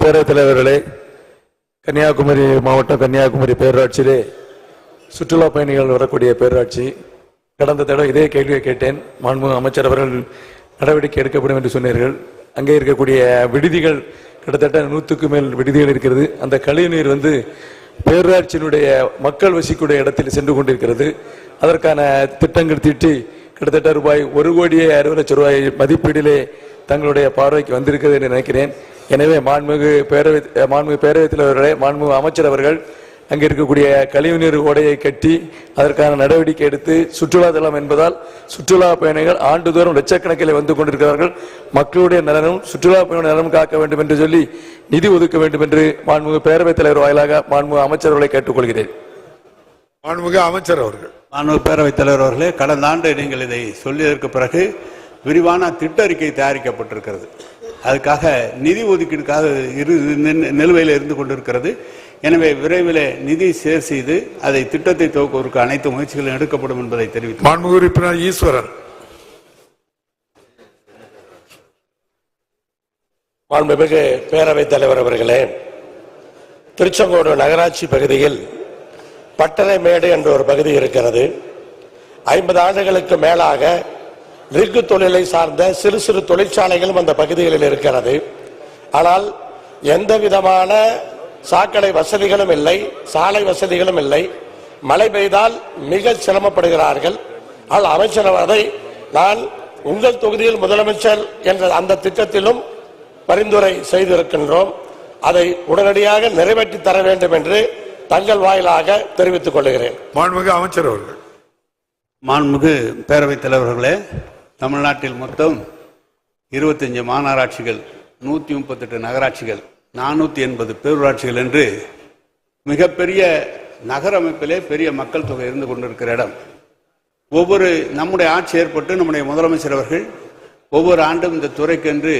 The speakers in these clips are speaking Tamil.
பேரவைத் தலைவர்களே கன்னியாகுமரி மாவட்டம் கன்னியாகுமரி பேரூராட்சியிலே சுற்றுலா பயணிகள் வரக்கூடிய பேரூராட்சி. கடந்த தடவை இதே கேள்வியை கேட்டேன். மாண்பு அமைச்சர் அவர்கள் நடவடிக்கை எடுக்கப்படும் என்று சொன்னீர்கள். அங்கே இருக்கக்கூடிய விடுதிகள் கிட்டத்தட்ட நூற்றுக்கு மேல் விடுதிகள் இருக்கிறது. அந்த கழிவுநீர் வந்து பேரூராட்சியினுடைய மக்கள் வசிக்கூடிய இடத்தில் சென்று கொண்டிருக்கிறது. அதற்கான திட்டங்கள் தீட்டி கிட்டத்தட்ட ரூபாய் ஒரு கோடியே அறுபது லட்சம் ரூபாய் மதிப்பீடிலே தங்களுடைய பார்வைக்கு வந்திருக்கிறது என்று நினைக்கிறேன். எனவே மாண்புமிகு பேரவை மாண்புமிகு பேரவைத் தலைவர்களே மாண்புமிகு அமைச்சர் அவர்கள் அங்கே இருக்கக்கூடிய கழிவுநீர் ஓடையை கட்டி அதற்கான நடவடிக்கை எடுத்து சுற்றுலா தலம் என்பதால் சுற்றுலா பயணிகள் ஆண்டுதோறும் லட்சக்கணக்கில் வந்து கொண்டிருக்கிறார்கள். மக்களுடைய நலனும் சுற்றுலா பயணிகள் நலனும் காக்க வேண்டும் என்று சொல்லி நிதி ஒதுக்க வேண்டும் என்று மாண்புமிகு பேரவைத் தலைவர் வாயிலாக மாண்புமிகு அமைச்சர்களை கேட்டுக்கொள்கிறேன். மாண்புமிகு அமைச்சர் அவர்கள். மாண்பு பேரவைத் தலைவர் அவர்களே கடந்த ஆண்டு நீங்கள் இதை சொல்லியதற்கு பிறகு விரிவான திட்ட அறிக்கை தயாரிக்கப்பட்டிருக்கிறது. அதுக்காக நிதி ஒதுக்கீடுக்காக இரு நிலுவையில் இருந்து கொண்டிருக்கிறது. எனவே விரைவில் நிதி சேர் செய்து அதை திட்டத்தை துவக்குவதற்கு அனைத்து முயற்சிகளும் எடுக்கப்படும் என்பதை தெரிவித்து மாண்புமிகு உறுப்பினர் ஈஸ்வரன். மாண்புமிகு பேரவைத் தலைவர் அவர்களே திருச்செங்கோடு நகராட்சி பகுதியில் பட்டறைமேடு என்ற ஒரு பகுதி இருக்கிறது. ஐம்பது ஆண்டுகளுக்கு மேலாக ரிக்கு தொழிலை சார்ந்த சிறு சிறு தொழிற்சாலைகளும் அந்த பகுதிகளில் இருக்கிறது. ஆனால் எந்த விதமான சாக்கடை வசதிகளும் இல்லை சாலை வசதிகளும் இல்லை. மழை பெய்தால் மிக சிரமப்படுகிறார்கள். ஆனால் அமைச்சர் அதை நான் உங்கள் தொகுதியில் முதலமைச்சர் என்ற அந்த திட்டத்திலும் பரிந்துரை செய்திருக்கின்றோம். அதை உடனடியாக நிறைவேற்றி தர வேண்டும் என்று தங்கள் வாயிலாக தெரிவித்துக் கொள்கிறேன். மாண்புமிகு அமைச்சர் அவர்கள். மாண்புமிகு பேரவைத் தலைவர்களே தமிழ்நாட்டில் மொத்தம் இருபத்தஞ்சு மாநகராட்சிகள் நூற்றி முப்பத்தெட்டு நகராட்சிகள் நானூற்றி எண்பது பேரூராட்சிகள் என்று மிகப்பெரிய நகர அமைப்பிலே பெரிய மக்கள் தொகை இருந்து கொண்டிருக்கிற இடம். ஒவ்வொரு நம்முடைய ஆட்சி ஏற்பட்டு நம்முடைய முதலமைச்சர் அவர்கள் ஒவ்வொரு ஆண்டும் இந்த துறைக்கென்று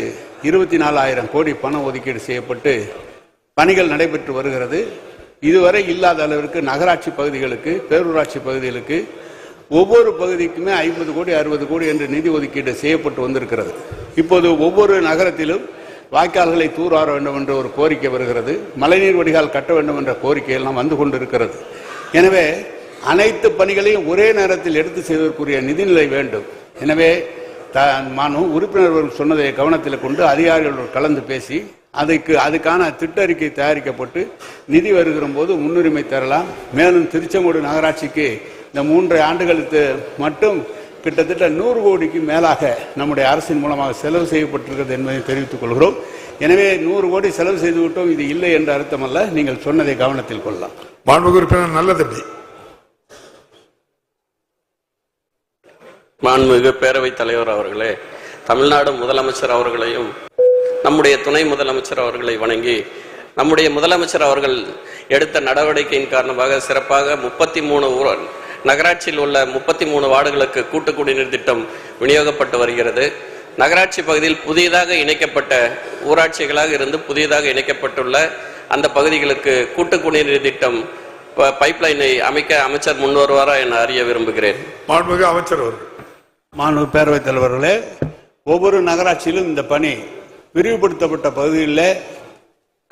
இருபத்தி நாலாயிரம் கோடி பணம் ஒதுக்கீடு செய்யப்பட்டு பணிகள் நடைபெற்று வருகிறது. இதுவரை இல்லாத அளவிற்கு நகராட்சி பகுதிகளுக்கு பேரூராட்சி பகுதிகளுக்கு ஒவ்வொரு பகுதிக்குமே ஐம்பது கோடி அறுபது கோடி என்று நிதி ஒதுக்கீடு செய்யப்பட்டு வந்திருக்கிறது. இப்போது ஒவ்வொரு நகரத்திலும் வாய்க்கால்களை தூர்வார வேண்டும் என்ற ஒரு கோரிக்கை வருகிறது. மழைநீர் வடிகால் கட்ட வேண்டும் என்ற கோரிக்கை எல்லாம் வந்து கொண்டிருக்கிறது. எனவே அனைத்து பணிகளையும் ஒரே நேரத்தில் எடுத்து செய்வதற்குரிய நிதிநிலை வேண்டும். எனவே த மானு உறுப்பினர்கள் சொன்னதை கவனத்தில் கொண்டு அதிகாரிகளோடு கலந்து பேசி அதுக்கு அதுக்கான திட்ட அறிக்கை தயாரிக்கப்பட்டு நிதி வருகிற போது முன்னுரிமை தரலாம். மேலும் திருச்செங்கோடு நகராட்சிக்கு இந்த மூன்றரை ஆண்டுகளுக்கு மட்டும் கிட்டத்தட்ட நூறு கோடிக்கு மேலாக நம்முடைய அரசின் மூலமாக செலவு செய்யப்பட்டிருக்கிறது என்பதை தெரிவித்துக் கொள்கிறோம். எனவே நூறு கோடி செலவு செய்து விட்டோம் இது இல்லை என்ற அர்த்தமல்ல நீங்கள் சொன்னதை கவனத்தில் கொள்ளலாம். மாண்புமிகு உறுப்பினர் நல்லதம்பி மாண்புமிகு பேரவைத் தலைவர் அவர்களே தமிழ்நாடு முதலமைச்சர் அவர்களையும் நம்முடைய துணை முதலமைச்சர் அவர்களை வணங்கி நம்முடைய முதலமைச்சர் அவர்கள் எடுத்த நடவடிக்கையின் காரணமாக சிறப்பாக முப்பத்தி மூணு நகராட்சியில் உள்ள முப்பத்தி மூணு வார்டுகளுக்கு கூட்டு குடிநீர் திட்டம் விநியோகப்பட்டு வருகிறது. நகராட்சி பகுதியில் புதியதாக இணைக்கப்பட்ட ஊராட்சிகளாக இருந்து புதியதாக இணைக்கப்பட்டுள்ள அந்த பகுதிகளுக்கு கூட்டு குடிநீர் திட்டம் ப- பைப்லைனை அமைக்க அமைச்சர் முன்வருவாரா என அறிய விரும்புகிறேன். மாண்புமிகு அமைச்சர் அவர்கள். மாண்பு பேரவைத் தலைவர்களே ஒவ்வொரு நகராட்சியிலும் இந்த பணி விரிவுபடுத்தப்பட்ட பகுதிகளில்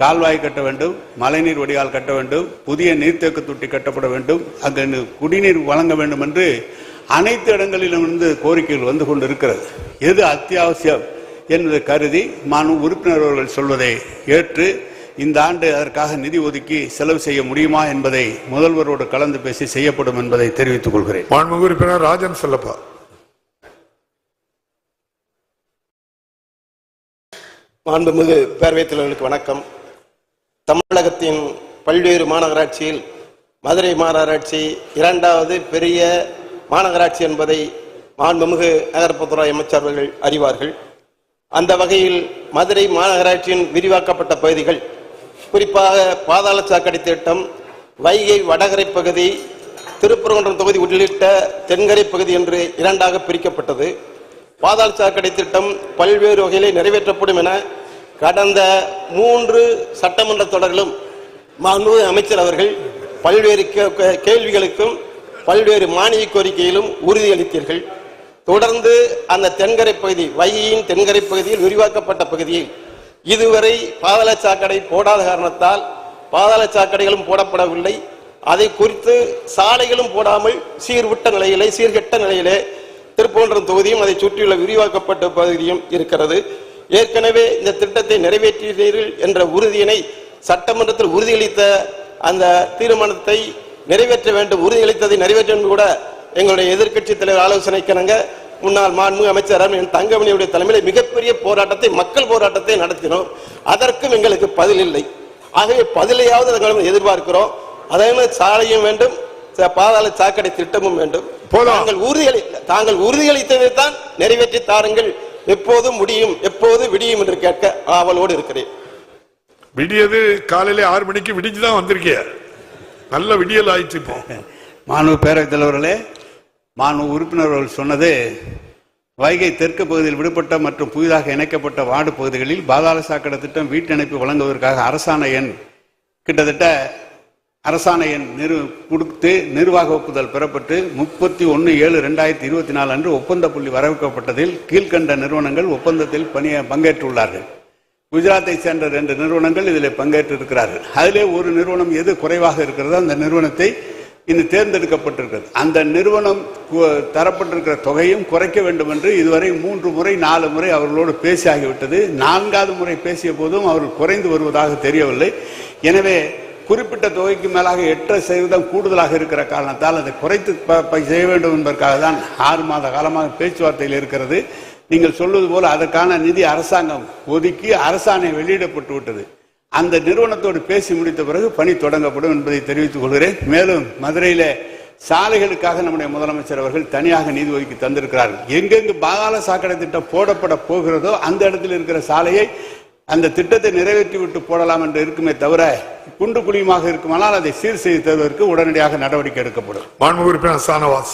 கால்வாய் கட்ட வேண்டும் மழைநீர் வடிகால் கட்ட வேண்டும் புதிய நீர்த்தேக்க தொட்டி கட்டப்பட வேண்டும் அங்கு குடிநீர் வழங்க வேண்டும் என்று அனைத்து இடங்களிலும் இருந்து கோரிக்கைகள் வந்து கொண்டு இருக்கிறது எது அத்தியாவசியம் என்பதை கருதி மாண்பு உறுப்பினர் அவர்கள் சொல்வதை ஏற்று இந்த ஆண்டு அதற்காக நிதி ஒதுக்கி செலவு செய்ய முடியுமா என்பதை முதல்வரோடு கலந்து பேசி செய்யப்படும் என்பதை தெரிவித்துக் கொள்கிறேன். மாண்புமிகு உறுப்பினர் ராஜன் செல்லப்பா. மாண்புமிகு பேரவைத் தலைவர்களுக்கு வணக்கம். தமிழகத்தின் பல்வேறு மாநகராட்சியில் மதுரை மாநகராட்சி இரண்டாவது பெரிய மாநகராட்சி என்பதை மாண்புமிகு நகர்ப்புறத்துறை அமைச்சர் அவர்கள் அறிவார்கள். அந்த வகையில் மதுரை மாநகராட்சியின் விரிவாக்கப்பட்ட பகுதிகள் குறிப்பாக பாதாள சாக்கடை திட்டம் வைகை வடகரை பகுதி திருப்பரங்குன்றம் தொகுதி உள்ளிட்ட தென்கரை பகுதி என்று இரண்டாக பிரிக்கப்பட்டது. பாதாள சாக்கடை திட்டம் பல்வேறு வகையிலே நிறைவேற்றப்படும் என கடந்த மூன்று சட்டமன்ற தொடரிலும் மாண்புமிகு அமைச்சர் அவர்கள் பல்வேறு கே- கேள்விகளுக்கும் பல்வேறு மானிய கோரிக்கையிலும் உறுதியளித்தீர்கள். தொடர்ந்து அந்த தென்கரை பகுதி வைகையின் தென்கரை பகுதியில் விரிவாக்கப்பட்ட பகுதியில் இதுவரை பாதாள சாக்கடை போடாத காரணத்தால் பாதாள சாக்கடைகளும் போடப்படவில்லை. அதை குறித்து சாலைகளும் போடாமல் சீர்விட்ட நிலையிலே சீர்கெட்ட நிலையிலே திருப்போன்றம் தொகுதியும் அதை சுற்றியுள்ள விரிவாக்கப்பட்ட பகுதியும் இருக்கிறது. ஏற்கனவே இந்த திட்டத்தை நிறைவேற்றினீர்கள் என்ற உறுதியினை சட்டமன்றத்தில் உறுதியளித்த அந்த தீர்மானத்தை நிறைவேற்ற வேண்டும் உறுதியளித்ததை நிறைவேற்ற வேண்டும் கூட எங்களுடைய எதிர்க்கட்சி தலைவர் ஆலோசனைக்கிணங்க முன்னாள் மாண்பு அமைச்சர் என் தங்கமணியுடைய தலைமையில் மிகப்பெரிய போராட்டத்தை மக்கள் போராட்டத்தை நடத்தினோம். அதற்கும் எங்களுக்கு பதில் இல்லை. ஆகவே பதிலையாவது நாங்கள் எதிர்பார்க்கிறோம். அதே மாதிரி சாலையும் வேண்டும் பாதாள சாக்கடை திட்டமும் வேண்டும். தாங்கள் உறுதியளி தாங்கள் உறுதியளித்ததை தான் நிறைவேற்றி தாருங்கள் எப்போது முடியும் எப்போது விடியும் என்று கேட்க ஆவலோடு இருக்கிறேன். விடியது காலையில ஆறு மணிக்கு விடிஞ்சுதான் வந்திருக்கிய. நல்ல விடியல் ஆயிடுச்சு இப்போ. மாண்பு பேரவைத் தலைவர்களே மாண்பு உறுப்பினர்கள் சொன்னது வைகை தெற்கு பகுதியில் விடுபட்ட மற்றும் புதிதாக இணைக்கப்பட்ட வார்டு பகுதிகளில் பாதாள சாக்கடை திட்டம் வீட்டிணைப்பு வழங்குவதற்காக அரசாணை எண் கிட்டத்தட்ட அரசாணை நிறு கொடுத்து நிர்வாக ஒப்புதல் பெறப்பட்டு முப்பத்தி ஒன்று ஏழு ரெண்டாயிரத்தி இருபத்தி நாலு அன்று ஒப்பந்த புள்ளி வரவேற்கப்பட்டதில் கீழ்க்கண்ட நிறுவனங்கள் ஒப்பந்தத்தில் பணிய பங்கேற்றுள்ளார்கள். குஜராத்தை சேர்ந்த ரெண்டு நிறுவனங்கள் இதில் பங்கேற்றிருக்கிறார்கள். அதிலே ஒரு நிறுவனம் எது குறைவாக இருக்கிறதோ அந்த நிறுவனத்தை இன்னும் தேர்ந்தெடுக்கப்பட்டிருக்கிறது. அந்த நிறுவனம் தரப்பட்டிருக்கிற தொகையும் குறைக்க வேண்டும் என்று இதுவரை மூன்று முறை நாலு முறை அவர்களோடு பேசி ஆகிவிட்டது நான்காவது முறை பேசிய போதும் அவர்கள் குறைந்து வருவதாக தெரியவில்லை. எனவே குறிப்பிட்ட தொகைக்கு மேலாக எட்டரை சதவீதம் கூடுதலாக இருக்கிற காரணத்தால் அதை குறைத்து ப- ப- செய்ய வேண்டும் என்பதற்காக தான் ஆறு மாத காலமாக பேச்சுவார்த்தையில் இருக்கிறது. நீங்கள் சொல்வது போல அதற்கான நிதி அரசாங்கம் ஒதுக்கி அரசாணை வெளியிடப்பட்டு விட்டது. அந்த நிறுவனத்தோடு பேசி முடித்த பிறகு பணி தொடங்கப்படும் என்பதை தெரிவித்துக் கொள்கிறேன். மேலும் மதுரையில சாலைகளுக்காக நம்முடைய முதலமைச்சர் அவர்கள் தனியாக நிதி ஒதுக்கி தந்திருக்கிறார்கள். எங்கெங்கு பாதாள சாக்கடை திட்டம் போடப்பட போகிறதோ அந்த இடத்தில் இருக்கிற சாலையை அந்த திட்டத்தை நிறைவேற்றி விட்டு போடலாம் என்று இருக்குமே தவிர குண்டு குழியுமாக இருக்குமானால் அதை சீர் செய்து தருவதற்கு உடனடியாக நடவடிக்கை எடுக்கப்படும். மாண்பு உறுப்பினர் சானவாஸ்